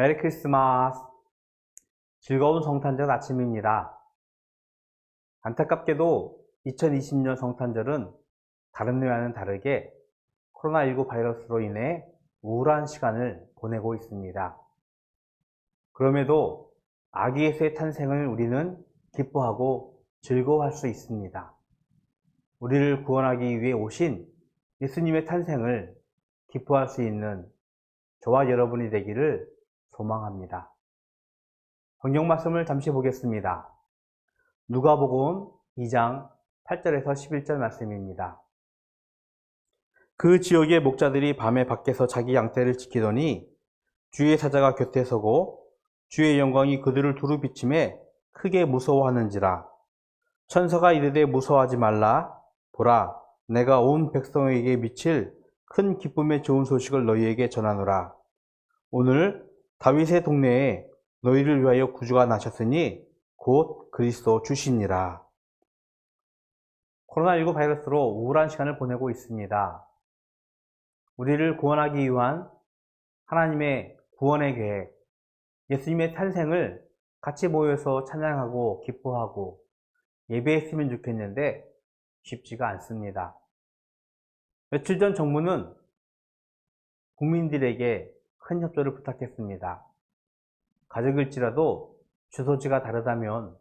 메리 크리스마스. 즐거운 성탄절 아침입니다. 안타깝게도 2020년 성탄절은 다른 해와는 다르게 코로나19 바이러스로 인해 우울한 시간을 보내고 있습니다. 그럼에도 아기 예수의 탄생을 우리는 기뻐하고 즐거워할 수 있습니다. 우리를 구원하기 위해 오신 예수님의 탄생을 기뻐할 수 있는 저와 여러분이 되기를 소망합니다. 성경 말씀을 잠시 보겠습니다. 누가복음 2장 8절에서 11절 말씀입니다. 그 지역의 목자들이 밤에 밖에서 자기 양떼를 지키더니 주의 사자가 곁에 서고 주의 영광이 그들을 두루 비침에 크게 무서워하는지라 천사가 이르되 무서워하지 말라 보라 내가 온 백성에게 미칠 큰 기쁨의 좋은 소식을 너희에게 전하노라 오늘 다윗의 동네에 너희를 위하여 구주가 나셨으니 곧 그리스도 주시니라 코로나19 바이러스로 우울한 시간을 보내고 있습니다. 우리를 구원하기 위한 하나님의 구원의 계획, 예수님의 탄생을 같이 모여서 찬양하고 기뻐하고 예배했으면 좋겠는데 쉽지가 않습니다. 며칠 전 정부는 국민들에게 큰 협조를 부탁했습니다. 가족일지라도 주소지가 다르다면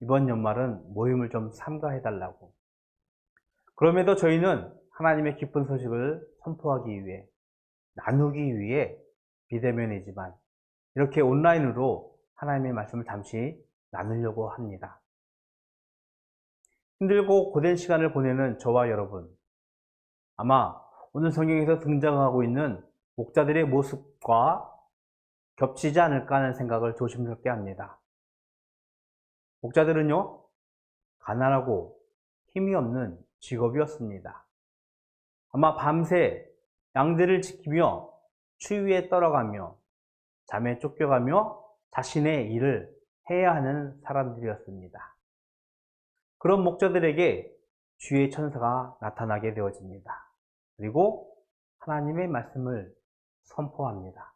이번 연말은 모임을 좀 삼가해달라고. 그럼에도 저희는 하나님의 기쁜 소식을 선포하기 위해, 나누기 위해 비대면이지만 이렇게 온라인으로 하나님의 말씀을 잠시 나누려고 합니다. 힘들고 고된 시간을 보내는 저와 여러분, 아마 오늘 성경에서 등장하고 있는 목자들의 모습과 겹치지 않을까 하는 생각을 조심스럽게 합니다. 목자들은요, 가난하고 힘이 없는 직업이었습니다. 아마 밤새 양들을 지키며 추위에 떨어가며 잠에 쫓겨가며 자신의 일을 해야 하는 사람들이었습니다. 그런 목자들에게 주의 천사가 나타나게 되어집니다. 그리고 하나님의 말씀을 선포합니다.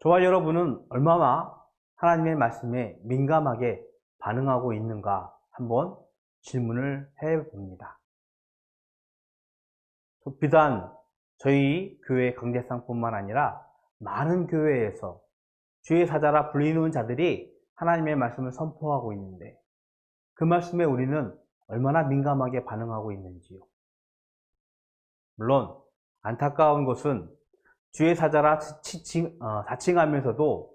저와 여러분은 얼마나 하나님의 말씀에 민감하게 반응하고 있는가 한번 질문을 해 봅니다. 비단 저희 교회 강대상뿐만 아니라 많은 교회에서 주의 사자라 불리는 자들이 하나님의 말씀을 선포하고 있는데 그 말씀에 우리는 얼마나 민감하게 반응하고 있는지요. 물론 안타까운 것은 주의 사자라 지칭, 어, 자칭하면서도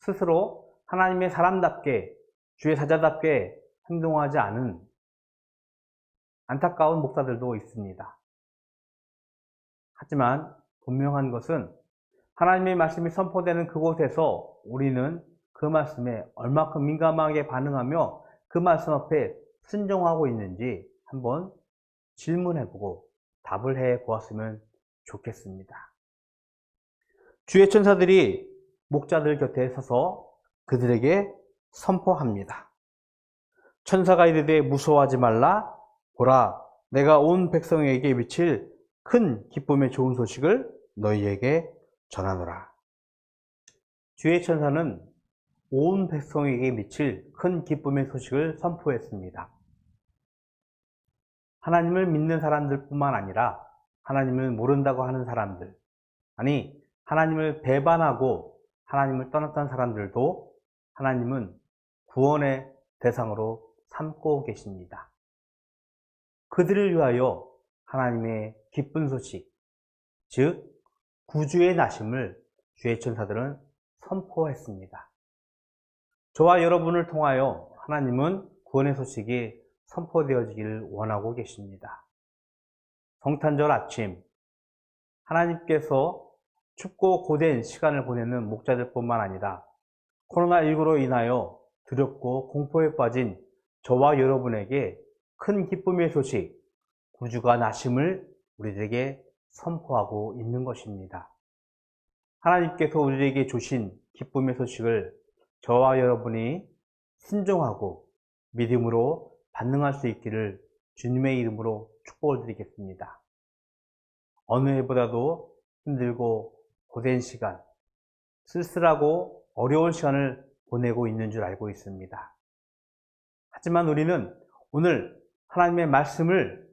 스스로 하나님의 사람답게 주의 사자답게 행동하지 않은 안타까운 목사들도 있습니다. 하지만 분명한 것은 하나님의 말씀이 선포되는 그곳에서 우리는 그 말씀에 얼마큼 민감하게 반응하며 그 말씀 앞에 순종하고 있는지 한번 질문해보고 답을 해 보았으면 좋겠습니다. 주의 천사들이 목자들 곁에 서서 그들에게 선포합니다. 천사가 이르되 무서워하지 말라 보라 내가 온 백성에게 미칠 큰 기쁨의 좋은 소식을 너희에게 전하노라. 주의 천사는 온 백성에게 미칠 큰 기쁨의 소식을 선포했습니다. 하나님을 믿는 사람들뿐만 아니라 하나님을 모른다고 하는 사람들, 아니 하나님을 배반하고 하나님을 떠났던 사람들도 하나님은 구원의 대상으로 삼고 계십니다. 그들을 위하여 하나님의 기쁜 소식, 즉 구주의 나심을 주의 천사들은 선포했습니다. 저와 여러분을 통하여 하나님은 구원의 소식이 선포되어지기를 원하고 계십니다. 성탄절 아침, 하나님께서 춥고 고된 시간을 보내는 목자들뿐만 아니라 코로나19로 인하여 두렵고 공포에 빠진 저와 여러분에게 큰 기쁨의 소식, 구주가 나심을 우리들에게 선포하고 있는 것입니다. 하나님께서 우리에게 주신 기쁨의 소식을 저와 여러분이 순종하고 믿음으로 반응할 수 있기를 주님의 이름으로 축복을 드리겠습니다. 어느 해보다도 힘들고 고된 시간, 쓸쓸하고 어려운 시간을 보내고 있는 줄 알고 있습니다. 하지만 우리는 오늘 하나님의 말씀을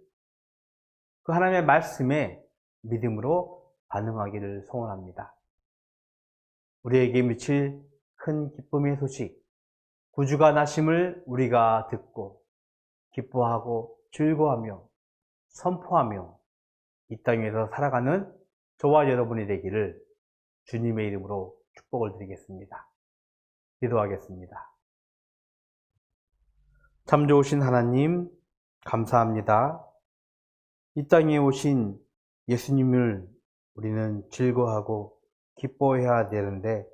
그 하나님의 말씀에 믿음으로 반응하기를 소원합니다. 우리에게 미칠 큰 기쁨의 소식, 구주가 나심을 우리가 듣고 기뻐하고 즐거워하며 선포하며 이 땅에서 살아가는 저와 여러분이 되기를 주님의 이름으로 축복을 드리겠습니다. 기도하겠습니다. 참 좋으신 하나님, 감사합니다. 이 땅에 오신 예수님을 우리는 즐거워하고 기뻐해야 되는데,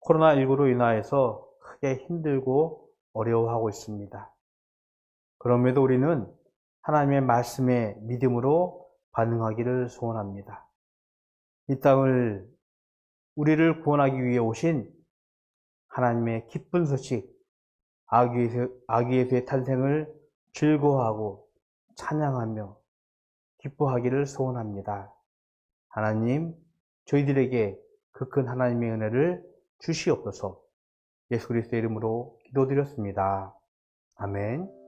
코로나19로 인하여서 크게 힘들고 어려워하고 있습니다. 그럼에도 우리는 하나님의 말씀에 믿음으로 반응하기를 소원합니다. 이 땅을 우리를 구원하기 위해 오신 하나님의 기쁜 소식, 아기 예수, 아기 예수의 탄생을 즐거워하고 찬양하며 기뻐하기를 소원합니다. 하나님, 저희들에게 그 큰 하나님의 은혜를 주시옵소서 예수 그리스도의 이름으로 기도드렸습니다. 아멘.